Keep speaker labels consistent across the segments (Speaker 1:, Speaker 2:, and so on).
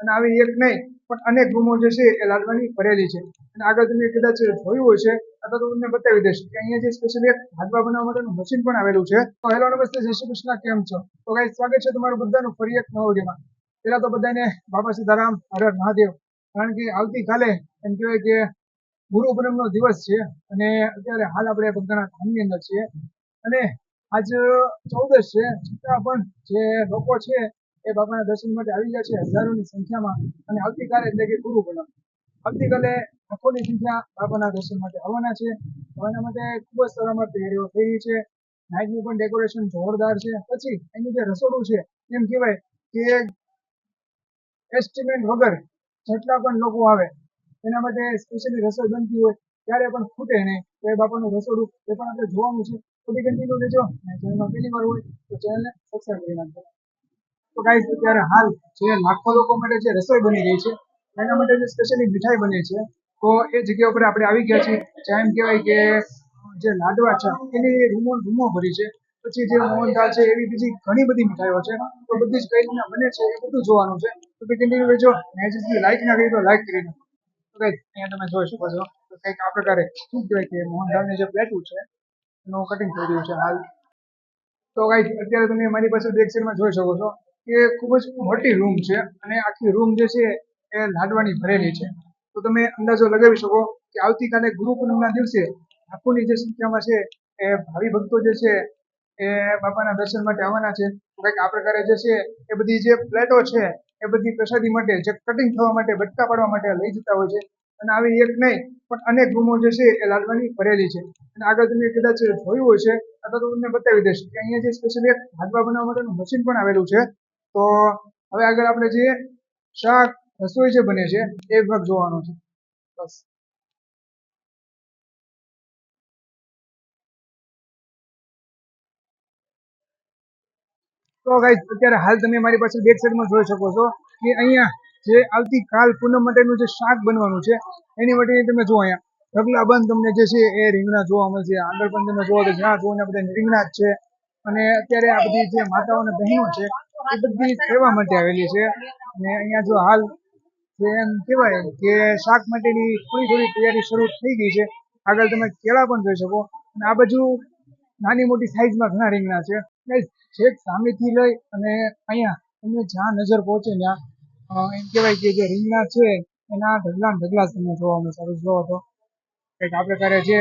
Speaker 1: અને આવી એક નહીં, પણ અનેક રૂમો જે છે એ લાડવાની ભરેલી છે. અને આગળ તમે કદાચ જોયું છે, અથવા તો તમને બતાવી દઈશ કે અહીંયા જે સ્પેશિયલ એક હાથવા બનાવવા માટેનું મશીન પણ આવેલું છે. તો હેલો, નમસ્તે, જય શ્રી કૃષ્ણ, કેમ છો? તો ગાઈ સ્વાગત છે તમારું બધાનું ફરી એક નવા વિડીયોમાં. પહેલા તો બધાને બાબા સીતારામ, હર હર મહાદેવ. કારણ કે આવતીકાલે એમ કહેવાય કે ગુરુ પૂનમનો દિવસ છે અને અત્યારે હાલ આપણે બધાના ધામની અંદર છીએ. અને આજ ચૌદશ છે, છતાં પણ જે લોકો છે એ બાપાના દર્શન માટે આવી ગયા છે હજારોની સંખ્યામાં અને આવતીકાલે એટલે કે ગુરુ પૂનમ. આવતીકાલે લાખોની સંખ્યા બાપાના દર્શન માટે આવવાના છે. આવવાના માટે ખૂબ જ સારામાં તૈયારીઓ થઈ રહી છે. નાઇટનું પણ ડેકોરેશન જોરદાર છે. પછી એનું જે રસોડું છે, એમ કહેવાય કે એસ્ટિમેટ વગર જેટલા પણ લોકો આવે, એના માટે સ્પેશિયલી રસોઈ બનતી હોય ત્યારે પણ ખૂટે નહીં. તો એ બાપાનું રસોડું એ પણ આપણે જોવાનું છે. તો બી કન્ટિન્યુ લેજો અને ચેનલમાં પહેલી વાર હોય તો ચેનલને સબસ્ક્રાઈબ કરી નાખજો. તો ગાઈસ, અત્યારે હાલ જે લાખો લોકો માટે જે રસોઈ બની રહી છે, એના માટે જે સ્પેશિયલી મીઠાઈ બને છે, તો એ જગ્યા ઉપર આપણે આવી ગયા છીએ. જ્યાં એમ કહેવાય કે જે લાડવા છે, એની રૂમો રૂમો ભરી છે. પછી જે મોહનથાળ છે, એવી બીજી ઘણી બધી મીઠાઈઓ છે. તો બધી જ કઈ રીતના બને છે, એ બધું જોવાનું છે. તો કે કન્ટિન્યુ રહેજો ને હજી લાઈક ના કરી તો લાઈક કરી દો તો કઈ અહીંયા તમે જોઈ શકો છો. તો કંઈક આ પ્રકારે શું કહેવાય કે મોહનથાળની જે પ્લેટું છે, એનું કટિંગ થઈ રહ્યું છે હાલ. તો ગાઈસ, અત્યારે તમે મારી પાસે બેક સાઈડમાં જોઈ શકો છો. કે ખૂબ જ મોટી રૂમ છે અને આખી રૂમ જે છે એ લાડવાની ભરેલી છે. તો તમે અંદાજો લગાવી શકો કે આવતીકાલે ગુરુ પૂનમના દિવસે લાખોની જે સંખ્યામાં છે એ ભાવિ ભક્તો જે છે એ બાપાના દર્શન માટે આવવાના છે. કંઈક આ પ્રકારે જે છે એ બધી જે પ્લેટો છે એ બધી પ્રસાદી માટે જે કટિંગ થવા માટે, બટકા પાડવા માટે લઈ જતા હોય છે. અને આવી એક નહીં, પણ અનેક રૂમો જે છે એ લાડવાની ભરેલી છે. અને આગળ તમે કદાચ જોયું હોય છે, અથવા તો તમને બતાવી દઈશ કે અહીંયા જે સ્પેશિયલ એક હાથવા બનાવવા માટેનું મશીન પણ આવેલું છે. તો હવે આગળ આપણે જે શાક, રસોઈ જે બને છે, એ ભાગ જોવાનો છે. બસ. તો ગાઈઝ અત્યારે હાલ તમે મારી પાસે બેક સાઈડમાં જોઈ શકો છો કે અહીંયા જે આવતીકાલ પૂનમ માટેનું જે શાક બનવાનું છે, એની માટે તમે જુઓ અહીંયા. ઢગલા બંધ તમને જે છે એ રીંગણા જોવા મળશે આગળ પણ તમે જોવો તો જ્યાં જોવો ને બધા રીંગણા જ છે. અને અત્યારે આ બધી જે માતાઓ અને બહેનો છે બધી સેવા માટે આવેલી છે. અને અહીંયા જો હાલ એમ કહેવાય કે શાક માટેની થોડી થોડી તૈયારી શરૂ થઈ ગઈ છે. આગળ તમે કેળા પણ જોઈ શકો. અને આ બાજુ નાની મોટી સાઈઝમાં ઘણા રીંગણા છે. છેક સામેથી લઈ અને અહીંયા તમને જ્યાં નજર પહોંચે ત્યાં એમ કહેવાય કે જે રીંગણા છે, એના ઢગલા ઢગલા તમને જોવા મળશે સારું જોવો તો. કંઈક આ પ્રકારે છે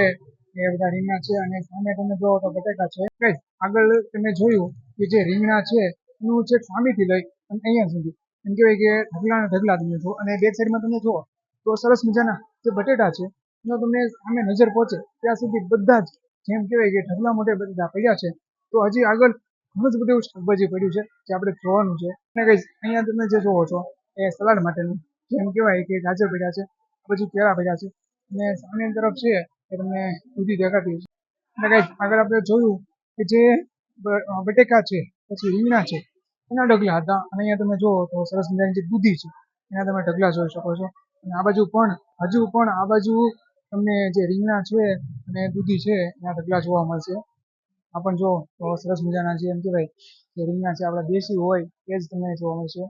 Speaker 1: એ બધા રીંગણા છે અને સામે તમે જોવો તો બટેકા છે. આગળ તમે જોયું કે જે રીંગણા છે એનું છેક સામેથી લઈ અને અહીંયા સુધી. એમ કહેવાય કે ઢગલા ઢગલા તમે જુઓ. અને બેક સાઈડમાં તમે જુઓ, તો સરસ મજાના જે બટેટા છે, એનો તમને સામે નજર પહોંચે, ત્યાં સુધી બધા જ જેમ કહેવાય કે ઢગલા મોટે બધા પડ્યા છે. તો હજી આગળ ઘણું જ બધું એવું શાકભાજી પડ્યું છે, જે આપણે જોવાનું છે. અને કઈ અહીંયા તમે જે જોવો છો, એ સલાડ માટેનું, જેમ કહેવાય કે ગાજર પડ્યા છે પછી કેળા પડ્યા છે. અને સામેની તરફ છે, એ તમને દૂધી દેખાતી છે અને કઈ આગળ આપણે જોયું કે જે બટેકા છે પછી રીંગણા છે. એના ઢગલા હતા. અને અહીંયા તમે જુઓ તો સરસ મજાની જે દૂધી છે, એના તમે ઢગલા જોઈ શકો છો. અને આ બાજુ પણ, હજુ પણ આ બાજુ તમને જે રીંગણા છે અને દૂધી છે, એના ઢગલા જોવા મળશે. આ પણ જો તો સરસ મજાના છે. એમ કહેવાય કે રીંગણા છે આપણા દેશી હોય, એ જ તમને જોવા મળશે.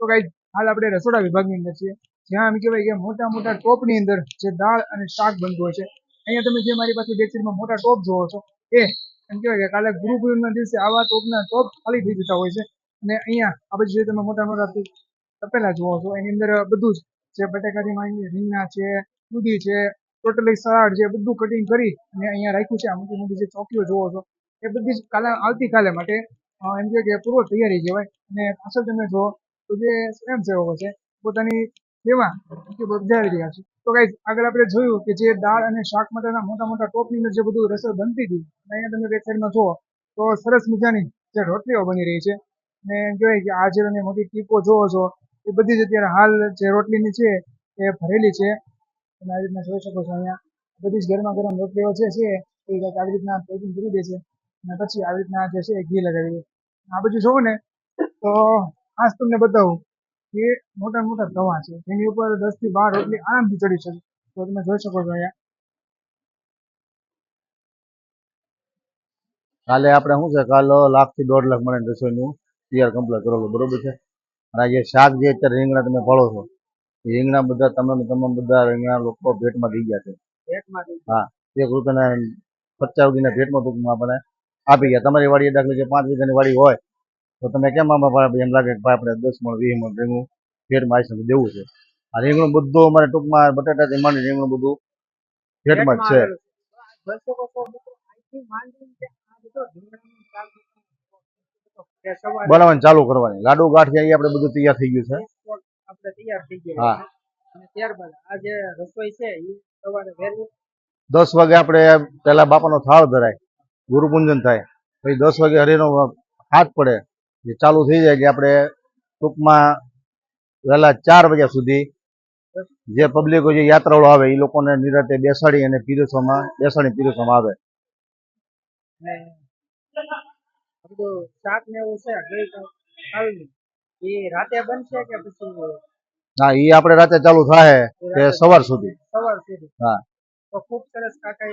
Speaker 1: તો કઈ હાલ આપણે રસોડા વિભાગની અંદર છીએ. જ્યાં એમ કહેવાય કે મોટા મોટા ટોપની અંદર જે દાળ અને શાક બનતું હોય છે. અહીંયા તમે જે મારી પાસે બેડશીટમાં મોટા ટોપ જોવો છો, એ એમ કહેવાય કે કાલે ગુરુ પૂનમના દિવસે આવા ટોપના ટોપ ખાલી થઈ જતા હોય છે. અને અહીંયા આ બાજુ જે તમે મોટા મોટા તપેલા જોવો છો, એની અંદર બધું જ જે બટાકાથી માંડીને રીંગણા છે, દૂધી છે, ટોટલી સલાડ છે, બધું કટિંગ કરી અને અહીંયા રાખ્યું છે. આ મોટી મોટી જે ચોકીઓ જોવો છો, એ બધી જ કાલે આવતીકાલે માટે એમ કહે કે પૂર્વ તૈયારી કહેવાય. અને પાછળ તમે જુઓ તો જે સ્વયંસેવકો છે, પોતાની સેવા બજાવી રહ્યા છે. તો ગાઈઝ આગળ આપણે જોયું કે જે દાળ અને શાક માટેના મોટા મોટા ટોપની અંદર જે બધું રસોઈ બનતી હતી અહીંયા તમે સાઈડમાં જુઓ, તો સરસ મજાની જે રોટલીઓ બની રહી છે. ને કહેવાય કે આ જે તમે મોટી ટીપો જોવો છો, એ બધી જ અત્યારે હાલ જે રોટલીની છે, એ ભરેલી છે. તમે આવી રીતના જોઈ શકો છો અહીંયા. બધી જ ગરમા ગરમ રોટલીઓ છે છે, એ કંઈક આવી રીતના પેકિંગ કરી દે છે, અને પછી આવી રીતના જે છે ઘી લગાવી દે આ બધું જોવું ને, તો ખાસ તમને બતાવું કે મોટા મોટા તવા છે. એની ઉપર દસથી બાર રોટલી આરામથી ચડી શકે. તો તમે જોઈ શકો છો અહીંયા.
Speaker 2: કાલે આપણે શું છે? કાલે લાખથી દોઢ લાખ મળે રસોઈનું તૈયાર કમ્પ્લીટ કરેલું. બરોબર છે? અને આ જે શાક જે અત્યારે રીંગણા તમે ફળો છો એ રીંગણા બધા તમામ તમામ બધા રીંગણા લોકો ભેટમાં દઈ ગયા છે.
Speaker 1: હા.
Speaker 2: એક રૂપિયાના પચાસ રૂપિયાના ભેટમાં ટૂંકમાં આપણે આપી ગયા. તમારી વાડી દાખલા કે પાંચ વીઘાની વાડી હોય તો તમે કેમ આમાં એમ લાગે કે ભાઈ આપણે દસ મણ, વીસ મણ રીંગણું ભેટમાં આવીશું દેવું છે? આ રીંગણું બધું અમારે ટૂંકમાં બટાટાથી માંડી રીંગણું બધું ફેરમાં જ છે. બનાવવાનું ચાલુ કરવાની. લાડુ ગાંઠિયા એ આપણે બધું તૈયાર થઈ ગયું છે. હા. દસ વાગે આપણે પહેલા બાપાનો થાળ ધરાય. ગુરુ પૂજન થાય. પછી દસ વાગે હરિનો હાથ પડે. જે ચાલુ થઈ જાય કે આપણે ટૂંકમાં વહેલા ચાર વાગ્યા સુધી જે પબ્લિકો જે યાત્રાળુ આવે એ લોકોને નિરાતે બેસાડી અને પીરસવામાં બેસાડી પીરસવામાં આવે. હા એ આપણે રાતે ચાલુ થાય
Speaker 1: કે
Speaker 2: સવાર સુધી.
Speaker 1: સવાર સુધી.
Speaker 2: હા.
Speaker 1: ખૂબ સરસ કાકા